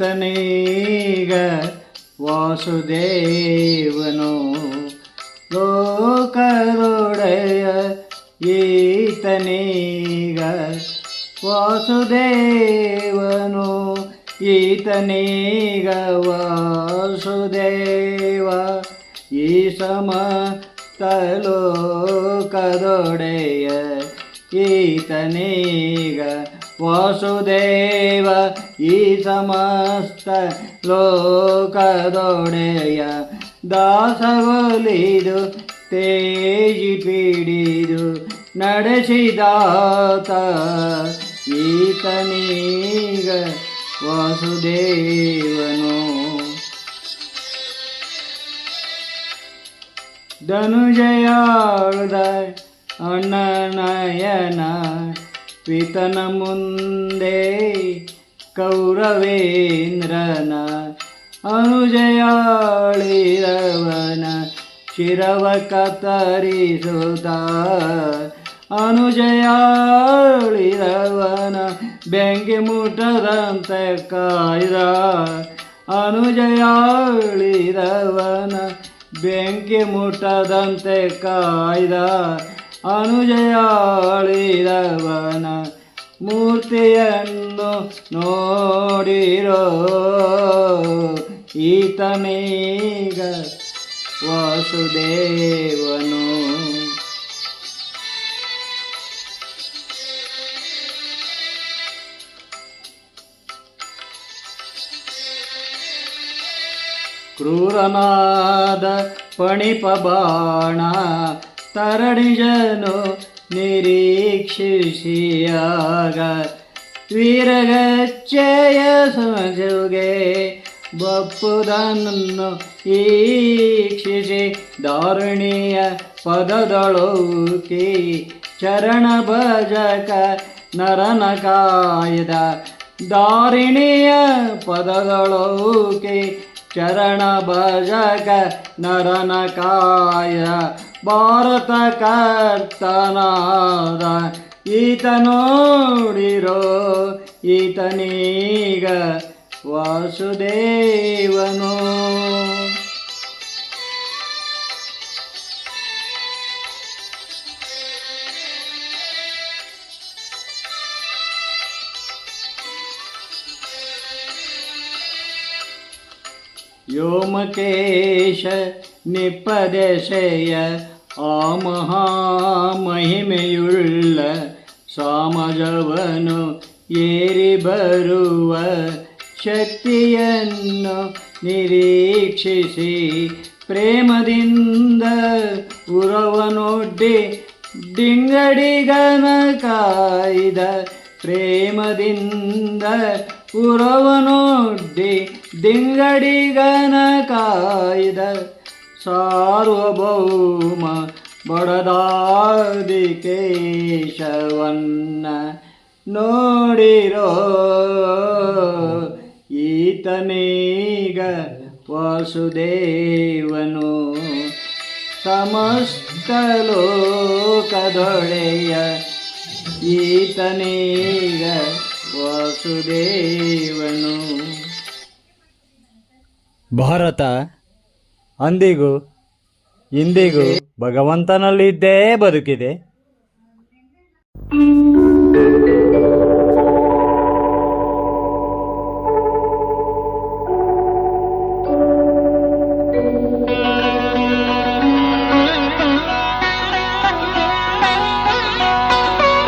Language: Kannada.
ಈತನೀಗ ವಾಸುದೇವನು ವಾಸುದೇವನು, ಈತನೀಗ ವಾಸುದೇವ. ಈ ಸಮಸ್ತ ಲೋಕದೊಡೆಯ ಈತನೀಗ ವಾಸುದೇವ. ಈ ಸಮಸ್ತ ಲೋಕದೊಡೆಯ ದಾಸಗೊಲಿದು ತೇಜಿ ಪಿಡಿದು, ನಡೆಸಿದಾತ ಈತನೀಗ ವಾಸುದೇವನು. ಧನುಜಯಾಳ್ದ ಅಣ್ಣನಯನ ಪಿತನ ಮುಂದೆ ಕೌರವೇಂದ್ರನ ಅನುಜಯಾಳಿರವನ ಶಿರವ ಕತ್ತರಿಸುತ್ತ ಅನುಜಯಾಳಿರವನ ಬೆಂಕಿ ಮುಟ್ಟದಂತೆ ಕಾಯ್ದ. ಅನುಜಯಾಳಿದವನ ಬೆಂಕಿ ಮುಟ್ಟದಂತೆ ಕಾಯ್ದ. ಅನುಜಯಾಳಿದವನ ಮೂರ್ತಿಯನ್ನು ನೋಡಿರೋ ಈತನೀಗ ವಾಸುದೇವನು ಕ್ರೂರನಾದ ಪಣಿಪ ಬಾಣ ತರಣಿಜನು ನಿರೀಕ್ಷಿಸಿಯಾಗ. ವೀರಗಚ್ಚೆಯ ಸಮಜುಗೆ ಬಪ್ಪುದನ್ನು ಈಕ್ಷಿಸಿ. ದಾರುಣಿಯ ಪದದೊಳೋಕಿ ಚರಣ ಭಜಕ ನರನ ಕಾಯ್ದ. ದಾರಿಣಿಯ ಪದದೊಳುಕಿ ಚರಣ ಭಜಕ ನರನ ಕಾಯ. ಭಾರತ ಕರ್ತನಾದ ಈತ ನೋಡಿರೋ ಈತನೀಗ ವಾಸುದೇವನು. ವ್ಯೋಮಕೇಶ ನಿಪದಶಯ ಆ ಮಹಾಮಹಿಮೆಯುಳ್ಳ ಸಾಮಜವನು ಏರಿ ಬರುವ ಶಕ್ತಿಯನ್ನು ನಿರೀಕ್ಷಿಸಿ ಪ್ರೇಮದಿಂದ ಉರವನೊಡ್ಡಿ ಡಿಂಗಡಿಗನ ಕಾಯ್ದ ಪ್ರೇಮದಿಂದ ಉರವನೊಡ್ಡಿ ದಿಂಗಡಿಗನ ಕಾಯ್ದ ಸಾರ್ವಭೌಮ ಬಡದಾದಿ ಕೇಶವನ್ನ ನೋಡಿರೋ ಈತನೀಗ ವಾಸುದೇವನು ಸಮಸ್ತ ಲೋಕದೊಳೆಯ ಈತನೀಗ ವಾಸುದೇವನು. ಭಾರತ ಅಂದಿಗೂ ಇಂದಿಗೂ ಭಗವಂತನಲ್ಲಿದ್ದೇ ಬದುಕಿದೆ.